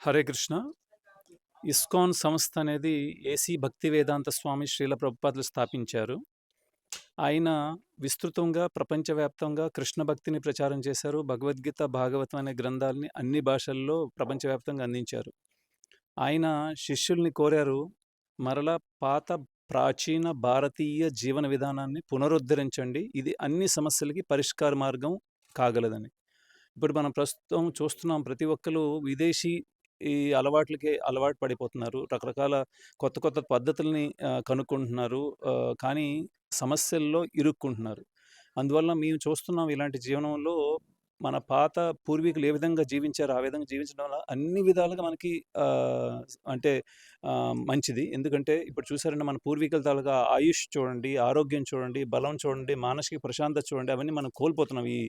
Hare Krishna. ISKCON సంస్థ అనేది AC భక్తి వేదాంత స్వామి శ్రీల ప్రభుపాదులు స్థాపించారు. ఆయన విస్తృతంగా ప్రపంచవ్యాప్తంగా కృష్ణ భక్తిని ప్రచారం చేశారు. భగవద్గీత భాగవతం అనే గ్రంథాలని అన్ని భాషల్లో ప్రపంచవ్యాప్తంగా అందించారు. ఆయన శిష్యుల్ని కోరారు మరలా పాత ప్రాచీన భారతీయ జీవన విధానాన్ని పునరుద్ధరించండి. ఇది అన్ని సమస్యలకి పరిష్కార మార్గం కాగలదని. ఇప్పుడు మనం ప్రస్తుతం చూస్తున్నాం ప్రతి ఒక్కరు విదేశీ ఈ అలవాట్లకే అలవాటు పడిపోతున్నారు. రకరకాల కొత్త కొత్త పద్ధతుల్ని కనుక్కుంటున్నారు. కానీ సమస్యల్లో ఇరుక్కుంటున్నారు. అందువల్ల మేము చూస్తున్నాం ఇలాంటి జీవనంలో మన పాత పూర్వీకులు ఏ విధంగా జీవించారో ఆ విధంగా జీవించడం వల్ల అన్ని విధాలుగా మనకి అంటే మంచిది. ఎందుకంటే ఇప్పుడు చూసారంటే మన పూర్వీకుల తాలూకా ఆయుష్ చూడండి ఆరోగ్యం చూడండి బలం చూడండి మానసిక ప్రశాంతత చూడండి అవన్నీ మనం కోల్పోతున్నాం. ఈ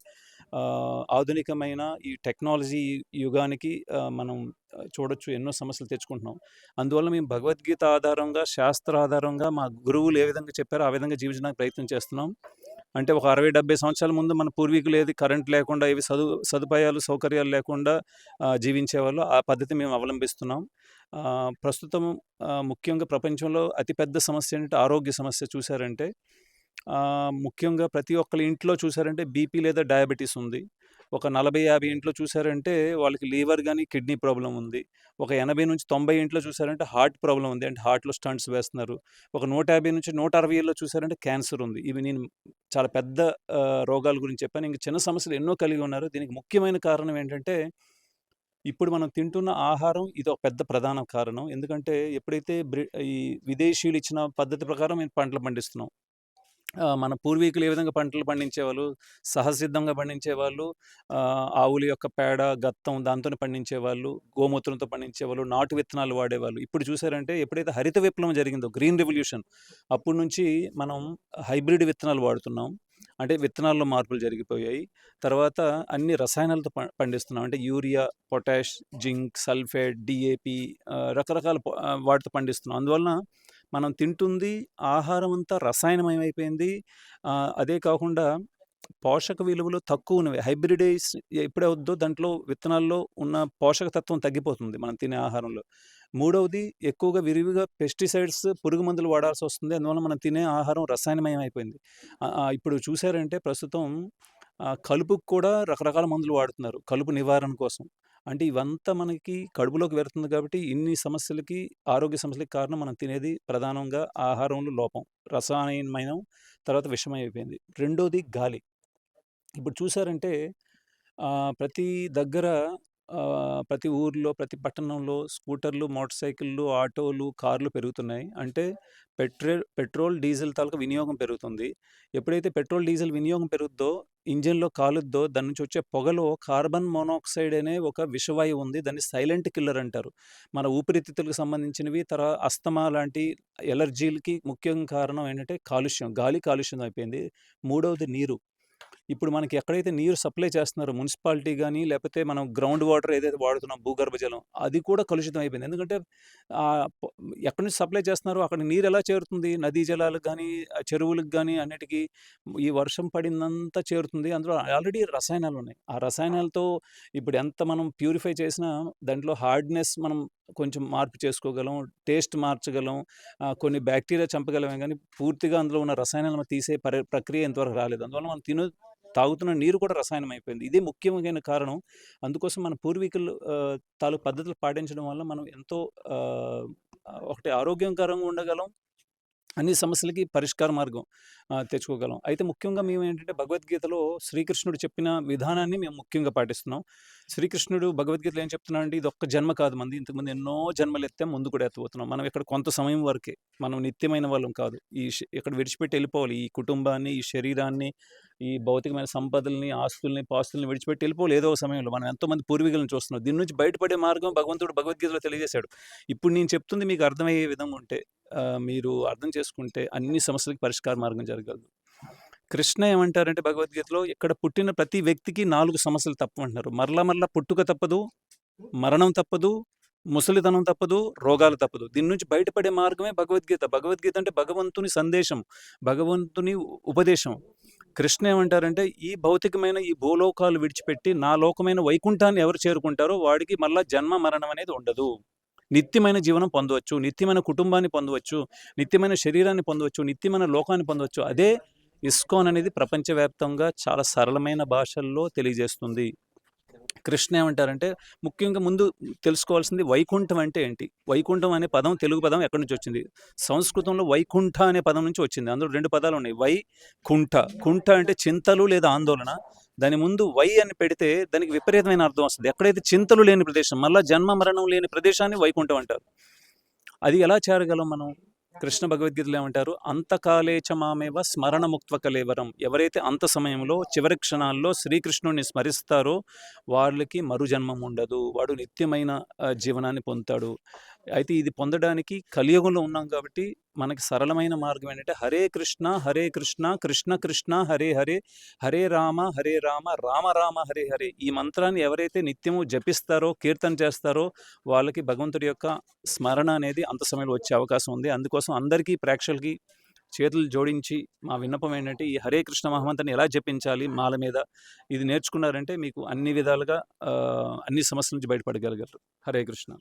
ఆధునికమైన ఈ టెక్నాలజీ యుగానికి మనం చూడొచ్చు ఎన్నో సమస్యలు తెచ్చుకుంటున్నాం. అందువల్ల మేము భగవద్గీత ఆధారంగా శాస్త్ర ఆధారంగా మా గురువులు ఏ విధంగా చెప్పారో ఆ విధంగా జీవించడానికి ప్రయత్నం చేస్తున్నాం. అంటే ఒక అరవై డెబ్బై సంవత్సరాల ముందు మన పూర్వీకులు ఏది కరెంట్ లేకుండా ఏవి సదు సదుపాయాలు సౌకర్యాలు లేకుండా జీవించేవాళ్ళు. ఆ పద్ధతి మేము అవలంబిస్తున్నాం. ప్రస్తుతం ముఖ్యంగా ప్రపంచంలో అతిపెద్ద సమస్య ఏంటంటే ఆరోగ్య సమస్య చూశారంటే ముఖ్యంగా ప్రతి ఒక్కరి ఇంట్లో చూసారంటే బీపీ లేదా డయాబెటీస్ ఉంది. ఒక నలభై యాభై ఇంట్లో చూసారంటే వాళ్ళకి లీవర్ కానీ కిడ్నీ ప్రాబ్లం ఉంది. ఒక ఎనభై నుంచి తొంభై ఇంట్లో చూసారంటే హార్ట్ ప్రాబ్లం ఉంది. అంటే హార్ట్లో స్టంట్స్ వేస్తున్నారు. ఒక నూట యాభై నుంచి నూట అరవై ఏళ్ళలో చూసారంటే క్యాన్సర్ ఉంది. ఇవి నేను చాలా పెద్ద రోగాల గురించి చెప్పాను. ఇంకా చిన్న సమస్యలు ఎన్నో కలిగి ఉన్నారు. దీనికి ముఖ్యమైన కారణం ఏంటంటే ఇప్పుడు మనం తింటున్న ఆహారం ఇది ఒక పెద్ద ప్రధాన కారణం. ఎందుకంటే ఎప్పుడైతే బ్రి ఈ విదేశీయులు ఇచ్చిన పద్ధతి ప్రకారం మేము పంటలు పండిస్తున్నాం. మన పూర్వీకులు ఏ విధంగా పంటలు పండించేవాళ్ళు? సహసిద్ధంగా పండించేవాళ్ళు? ఆవుల యొక్క పేడ గత్తం దాంతో పండించేవాళ్ళు గోమూత్రంతో పండించేవాళ్ళు నాటు విత్తనాలు వాడేవాళ్ళు. ఇప్పుడు చూసారంటే ఎప్పుడైతే హరిత విప్లవం జరిగిందో గ్రీన్ రెవల్యూషన్ అప్పటి నుంచి మనం హైబ్రిడ్ విత్తనాలు వాడుతున్నాం. అంటే విత్తనాల్లో మార్పులు జరిగిపోయాయి. తర్వాత అన్ని రసాయనాలతో ప- పండిస్తున్నాం. అంటే urea potash zinc sulphate D A P రకరకాల వాటితో పండిస్తున్నాం. అందువలన మనం తింటుంది ఆహారం అంతా రసాయనమయమైపోయింది. అదే కాకుండా పోషక విలువలు తక్కువ ఉన్నవి హైబ్రిడైజ్ ఎప్పుడవుద్దో దాంట్లో విత్తనాల్లో ఉన్న పోషక తత్వం తగ్గిపోతుంది మనం తినే ఆహారంలో. మూడవది ఎక్కువగా విరివిగా పెస్టిసైడ్స్ పురుగు మందులు వాడాల్సి వస్తుంది. అందువల్ల మనం తినే ఆహారం రసాయనమయం అయిపోయింది ఇప్పుడు చూసారంటే ప్రస్తుతం కలుపుకు కూడా రకరకాల మందులు వాడుతున్నారు. కలుపు నివారణ కోసం. అంటే ఇవంతా మనకి కడుపులోకి వెళ్తుంది కాబట్టి ఇన్ని సమస్యలకి ఆరోగ్య సమస్యలకి కారణం మనం తినేది ప్రధానంగా ఆహారంలో లోపం. రసాయనమైన తర్వాత విషమైపోయింది. రెండోది గాలి. ఇప్పుడు చూసారంటే ప్రతి దగ్గర ప్రతి ఊర్లో ప్రతి పట్టణంలో స్కూటర్లు మోటార్ సైకిళ్ళు ఆటోలు కార్లు పెరుగుతున్నాయి. అంటే పెట్రోల్ పెట్రోల్ డీజిల్ తాలూకా వినియోగం పెరుగుతుంది. ఎప్పుడైతే పెట్రోల్ డీజిల్ వినియోగం పెరుగుద్దో ఇంజిన్లో కాలుద్దో దాని నుంచి వచ్చే పొగలో కార్బన్ మోనాక్సైడ్ అనే ఒక విషవాయువు ఉంది. దాన్ని సైలెంట్ కిల్లర్ అంటారు. మన ఊపిరితిత్తులకు సంబంధించినవి తర్వాత అస్తమా లాంటి ఎలర్జీలకి ముఖ్యం కారణం ఏంటంటే కాలుష్యం. గాలి కాలుష్యం అయిపోయింది. మూడవది నీరు. ఇప్పుడు మనకి ఎక్కడైతే నీరు సప్లై చేస్తున్నారో మున్సిపాలిటీ కానీ లేకపోతే మనం గ్రౌండ్ వాటర్ ఏదైతే వాడుతున్నాం భూగర్భ జలం అది కూడా కలుషితం అయిపోయింది. ఎందుకంటే ఎక్కడి నుంచి సప్లై చేస్తున్నారో అక్కడ నీరు ఎలా చేరుతుంది? నదీ జలాలకు కానీ చెరువులకు కానీ అన్నిటికీ ఈ వర్షం పడిందంతా చేరుతుంది. అందులో ఆల్రెడీ రసాయనాలు ఉన్నాయి. ఆ రసాయనాలతో ఇప్పుడు ఎంత మనం ప్యూరిఫై చేసినా దాంట్లో హార్డ్నెస్ మనం కొంచెం మార్పు చేసుకోగలం టేస్ట్ మార్చగలం కొన్ని బ్యాక్టీరియా చంపగలమే కానీ పూర్తిగా అందులో ఉన్న రసాయనాలను తీసే ప్రక్రియ ఇంతవరకు రాలేదు. అందువల్ల మనం తిను తాగుతున్న నీరు కూడా రసాయనం అయిపోయింది ఇదే ముఖ్యమైన కారణం. అందుకోసం మన పూర్వీకులు తాలూ పద్ధతులు పాటించడం వల్ల మనం ఎంతో ఒకటి ఆరోగ్యకరంగా ఉండగలం. అన్ని సమస్యలకి పరిష్కార మార్గం తెచ్చుకోగలం. అయితే ముఖ్యంగా మేము ఏంటంటే భగవద్గీతలో శ్రీకృష్ణుడు చెప్పిన విధానాన్ని మేము ముఖ్యంగా పాటిస్తున్నాం. శ్రీకృష్ణుడు భగవద్గీతలో ఏం చెప్తున్నా అంటే ఇది ఒక్క జన్మ కాదు మంది. ఇంతకుముందు ఎన్నో జన్మలు ఎత్తే ముందు కూడా ఎత్తబోతున్నాం. మనం ఇక్కడ కొంత సమయం వరకే. మనం నిత్యమైన వాళ్ళం కాదు. ఈ ఇక్కడ విడిచిపెట్టి వెళ్ళిపోవాలి. ఈ కుటుంబాన్ని ఈ శరీరాన్ని ఈ భౌతికమైన సంపదల్ని ఆస్తుల్ని పాస్తుల్ని విడిచిపెట్టి వెళ్ళిపోవాలి. ఏదో ఒక సమయంలో మనం ఎంతోమంది పూర్వీకులను చూస్తున్నాం. దీని నుంచి బయటపడే మార్గం భగవంతుడు భగవద్గీతలో తెలియజేశాడు. ఇప్పుడు నేను చెప్తుంది మీకు అర్థమయ్యే విధంగా ఉంటే మీరు అర్థం చేసుకుంటే అన్ని సమస్యలకి పరిష్కార మార్గం జరగదు కృష్ణ ఏమంటారంటే భగవద్గీతలో ఇక్కడ పుట్టిన ప్రతి వ్యక్తికి నాలుగు సమస్యలు తప్పమంటున్నారు. మరలా మరలా పుట్టుక తప్పదు మరణం తప్పదు ముసలితనం తప్పదు రోగాలు తప్పదు. దీని నుంచి బయటపడే మార్గమే భగవద్గీత. భగవద్గీత అంటే భగవంతుని సందేశం భగవంతుని ఉపదేశం. కృష్ణ ఏమంటారంటే ఈ భౌతికమైన ఈ భూలోకాలు విడిచిపెట్టి నా లోకమైన వైకుంఠాన్ని ఎవరు చేరుకుంటారో వాడికి మళ్ళా జన్మ మరణం అనేది ఉండదు. నిత్యమైన జీవనం పొందవచ్చు నిత్యమైన కుటుంబాన్ని పొందవచ్చు నిత్యమైన శరీరాన్ని పొందవచ్చు నిత్యమైన లోకాన్ని పొందవచ్చు. అదే ఇస్కాన్ అనేది ప్రపంచవ్యాప్తంగా చాలా సరళమైన భాషల్లో తెలియజేస్తుంది. కృష్ణ ఏమంటారంటే ముఖ్యంగా ముందు తెలుసుకోవాల్సింది వైకుంఠం అంటే ఏంటి? వైకుంఠం అనే పదం తెలుగు పదం ఎక్కడి నుంచి వచ్చింది? సంస్కృతంలో వైకుంఠ అనే పదం నుంచి వచ్చింది. అందులో రెండు పదాలు ఉన్నాయి. వై కుంఠ. కుంఠ అంటే చింతలు లేదా ఆందోళన. దాని ముందు వై అని పెడితే దానికి విపరీతమైన అర్థం వస్తుంది. ఎక్కడైతే చింతలు లేని ప్రదేశం మళ్ళీ జన్మ మరణం లేని ప్రదేశాన్ని వైకుంఠం అంటారు. అది ఎలా చేరగలం మనం? కృష్ణ భగవద్గీతలో ఏమంటారు? అంతకాలేచ మామేవ స్మరణముక్త్వ కలేవరం ఎవరైతే అంత సమయంలో చివరి క్షణాల్లో శ్రీకృష్ణుడిని స్మరిస్తారో వాళ్ళకి మరుజన్మం ఉండదు వాడు నిత్యమైన జీవనాన్ని పొందుతాడు. అయితే ఇది పొందడానికి కలియుగంలో ఉన్నాం కాబట్టి మనకి సరళమైన మార్గం ఏంటంటే హరే కృష్ణ హరే కృష్ణ కృష్ణ కృష్ణ హరే హరే హరే రామ హరే రామ రామ రామ హరే హరే. ఈ మంత్రాన్ని ఎవరైతే నిత్యము జపిస్తారో కీర్తన చేస్తారో వాళ్ళకి భగవంతుడి యొక్క స్మరణ అనేది అంత సమయంలో వచ్చే అవకాశం ఉంది. అందుకోసం అందరికీ ప్రేక్షకులకి చేతులు జోడించి మా విన్నపం ఏంటంటే ఈ హరే కృష్ణ మహమంతాన్ని ఎలా జపించాలి మాల మీద ఇది నేర్చుకున్నారంటే మీకు అన్ని విధాలుగా అన్ని సమస్యల నుంచి బయటపడగలగలరు. హరే కృష్ణ.